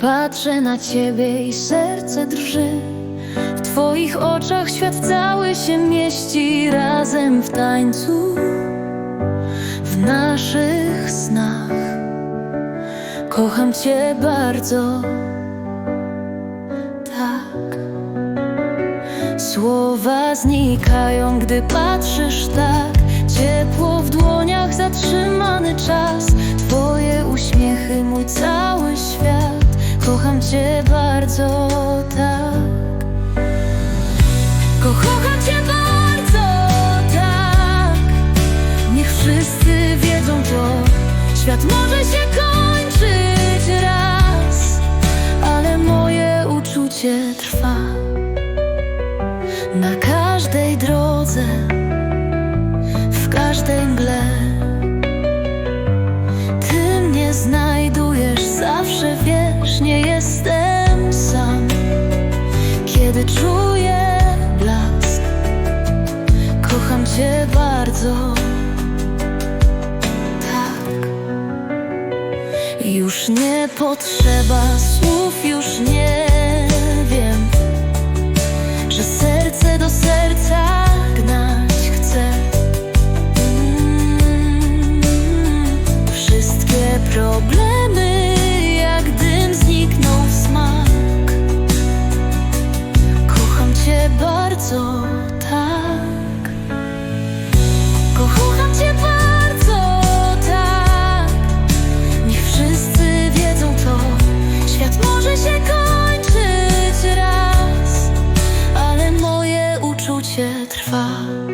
Patrzę na ciebie i serce drży. W twoich oczach świat cały się mieści Razem w tańcu W naszych snach. Kocham cię bardzo. Tak. Słowa znikają, gdy patrzysz tak cię bardzo tak. Ko- Kocham cię bardzo tak. Niech wszyscy wiedzą to. Świat może się kończyć raz Ale moje uczucie trwa. Na każdej drodze, w każdej mgle. bardzo. Tak. Już nie potrzeba słów, już nie 发。